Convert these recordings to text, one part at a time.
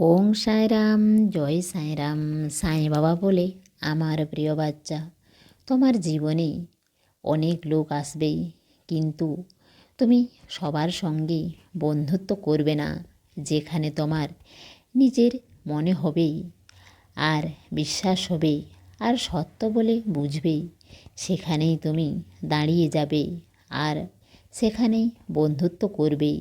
ওং সাঁয়রাম জয় সাঁয়রাম সাঁই বাবা বলে আমার প্রিয় বাচ্চা, তোমার জীবনে অনেক লোক আসবেই, কিন্তু তুমি সবার সঙ্গে বন্ধুত্ব করবে না, যেখানে তোমার নিজের মনে হবেই, আর বিশ্বাস হবে, আর সত্য বলে বুঝবে, সেখানেই তুমি দাঁড়িয়ে যাবে, আর সেখানেই বন্ধুত্ব করবে।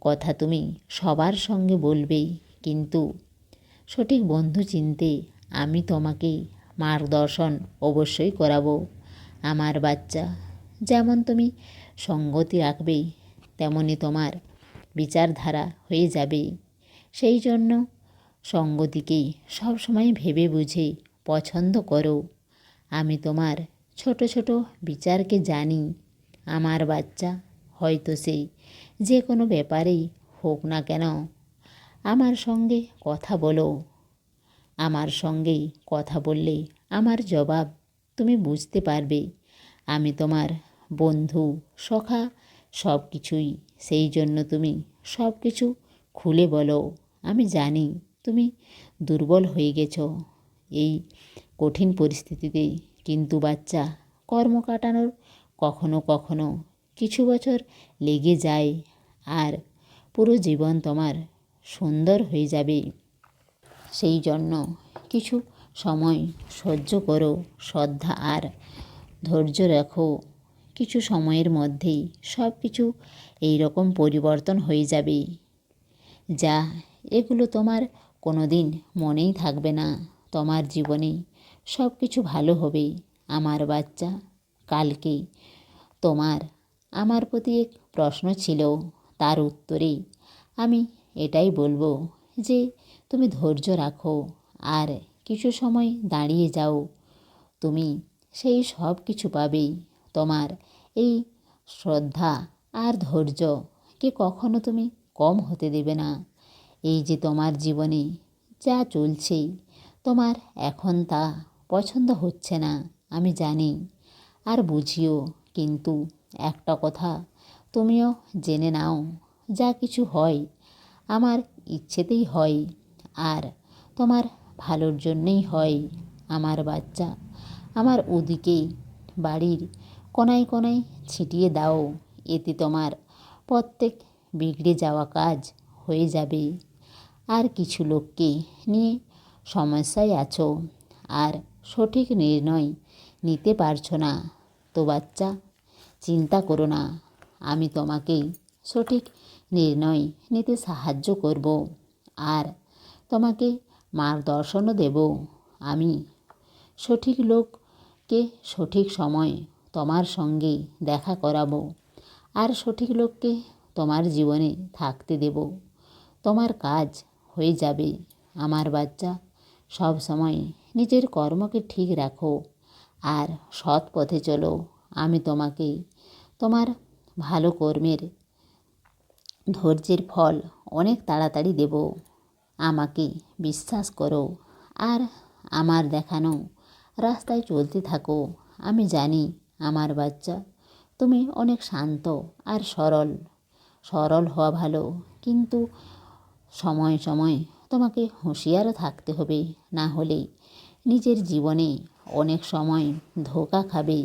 কথা তুমি সবার সঙ্গে বলবে। কিন্তু সঠিক বন্ধু চিনতে আমি তোমাকে মার্গদর্শন অবশ্যই করাবো। আমার বাচ্চা, যেমন তুমি সঙ্গতি রাখবে তেমনই তোমার বিচারধারা হয়ে যাবে। সেই জন্য সঙ্গতিকেই সবসময় ভেবে বুঝে পছন্দ করো। আমি তোমার ছোট ছোট বিচারকে জানি। আমার বাচ্চা, হয়তো সেই যে কোনো ব্যাপারেই হোক না কেন আমার সঙ্গে কথা বলো। আমার সঙ্গেই কথা বললে আমার জবাব তুমি বুঝতে পারবে। আমি তোমার বন্ধু, সখা সব কিছুই সেই জন্য তুমি সব কিছু খুলে বলো। আমি জানি তুমি দুর্বল হয়ে গেছো। এই কঠিন পরিস্থিতিতে কিন্তু বাচ্চা কর্ম কাটানোর কখনো কখনো কিছু বছর লেগে যায়। আর পুরো জীবন তোমার সুন্দর হয়ে যাবে। সেই জন্য কিছু সময় সহ্য করো, শ্রদ্ধা আর ধৈর্য রাখো। কিছু সময়ের মধ্যেই সব কিছু এই রকম পরিবর্তন হয়ে যাবে। যা, এগুলো তোমার কোনো দিন মনেই থাকবে না। তোমার জীবনে সব কিছু ভালো হবে। আমার বাচ্চা, কালকে তোমার, আমার প্রতি এক প্রশ্ন ছিল। তার উত্তরেই আমি এটাই বলব যে তুমি ধৈর্য রাখো আর কিছু সময় দাঁড়িয়ে যাও। তুমি সেই সব কিছু পাবেই। তোমার এই শ্রদ্ধা আর ধৈর্যকে কখনো তুমি কম হতে দেবে না। এই যে তোমার জীবনে যা চলছে, তোমার এখন তা পছন্দ হচ্ছে না, আমি জানি। আর বুঝিও কিন্তু একটা কথা, তুমিও জেনে নাও যা কিছু হয়। আমার ইচ্ছেতেই হয়। আর তোমার ভালোর জন্যেই হয় আমার বাচ্চা। আমার ওদিকে বাড়ির কোনায় কোনায় ছিটিয়ে দাও। এতে তোমার প্রত্যেক বিগড়ে যাওয়া কাজ হয়ে যাবে। আর কিছু লোককে নিয়ে সমস্যায় আছো। আর সঠিক নির্ণয় নিতে পারছ না। তো বাচ্চা, চিন্তা করো না। আমি তোমাকে সঠিক নির্ণয় নিতে সাহায্য করব। আর তোমাকে মার্গদর্শনও দেব। আমি সঠিক লোককে সঠিক সময় তোমার সঙ্গে দেখা করাবো আর সঠিক লোককে তোমার জীবনে থাকতে দেব। তোমার কাজ হয়ে যাবে। আমার বাচ্চা, সব সময় নিজের কর্মকে ঠিক রাখো আর সৎ পথে চলো। আমি তোমাকে তোমার ভালো কর্মের ধৈর্যের ফল অনেক তাড়াতাড়ি দেব। আমাকে বিশ্বাস করো আর আমার দেখানো রাস্তায় চলতে থাকো। আমি জানি আমার বাচ্চা, তুমি অনেক শান্ত আর সরল। সরল হওয়া ভালো, কিন্তু সময় সময় তোমাকে হুঁশিয়ারও থাকতে হবে। না হলে নিজের জীবনে অনেক সময় ধোকা খাবে।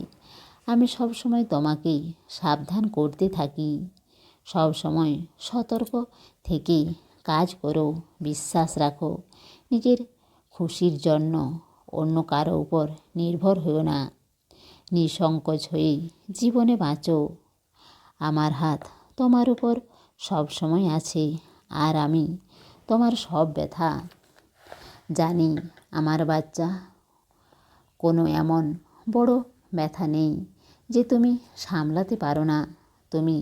আমি সব সময় তোমাকে সাবধান করতে থাকি। সব সময় সতর্ক থেকে কাজ করো, বিশ্বাস রাখো। নিজের খুশির জন্য অন্য কারও উপর নির্ভর হও না। নিঃসংকোচ হয়ে জীবনে বাঁচো। আমার হাত তোমার উপর সব সময় আছে আর আমি তোমার সব ব্যথা। জানি আমার বাচ্চা কোনো এমন বড় ব্যথা নেই যে তুমি সামলাতে পারো না। তুমি,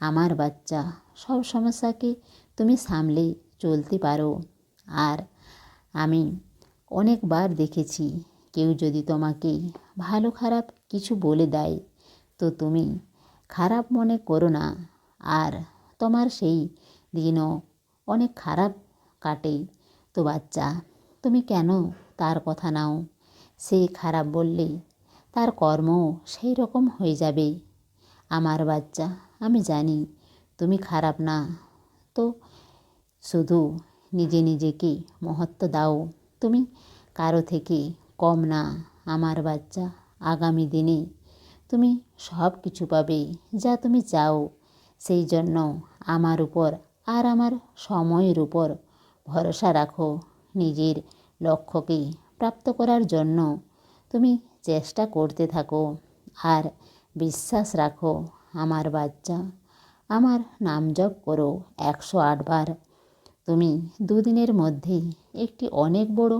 আমার বাচ্চা। সব সমস্যাকে তুমি সামলে চলতে পারো। আর আমি অনেকবার দেখেছি, কেউ যদি তোমাকে ভালো খারাপ কিছু বলে দেয়, তো তুমি খারাপ মনে করো না। আর তোমার সেই দিনও অনেক খারাপ কাটে। তো বাচ্চা, তুমি কেন তার কথা নাও? সে খারাপ বললে তার কর্মও সেই রকম হয়ে যাবে। আমার বাচ্চা, আমি জানি তুমি খারাপ না। তো শুধু নিজে নিজেকে মহত্ব দাও। তুমি কারও থেকে কম না, আমার বাচ্চা। আগামী দিনে তুমি সব কিছু পাবে, যা তুমি চাও। সেই জন্য আমার উপর আর আমার সময়ের উপর ভরসা রাখো। নিজের লক্ষ্যকে প্রাপ্ত করার জন্য তুমি চেষ্টা করতে থাকো। আর বিশ্বাস রাখো, আমার বাচ্চা। আমার নাম জপ করো একশো আটবার তুমি দুদিনের মধ্যেই একটি অনেক বড়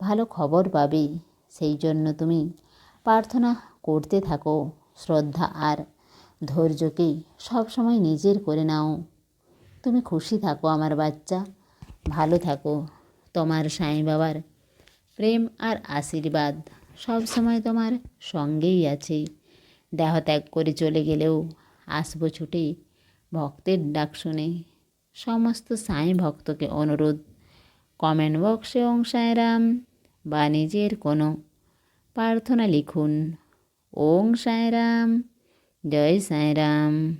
ভালো খবর পাবে। সেই জন্য তুমি প্রার্থনা করতে থাকো, শ্রদ্ধা আর ধৈর্যকে সবসময় নিজের করে নাও। তুমি খুশি থাকো, আমার বাচ্চা। ভালো থাকো। তোমার সাঁই বাবার প্রেম আর আশীর্বাদ সবসময় তোমার সঙ্গেই আছে। দেহ ত্যাগ করে চলে গেলেও আসব ছুটে। ভক্তের ডাক শুনে সমস্ত সাঁই ভক্তকে অনুরোধ। কমেন্ট বক্সে ওং সাঁয়রাম বা নিজের কোনো প্রার্থনা লিখুন। ওং সাঁয়রাম জয় সাঁয়রাম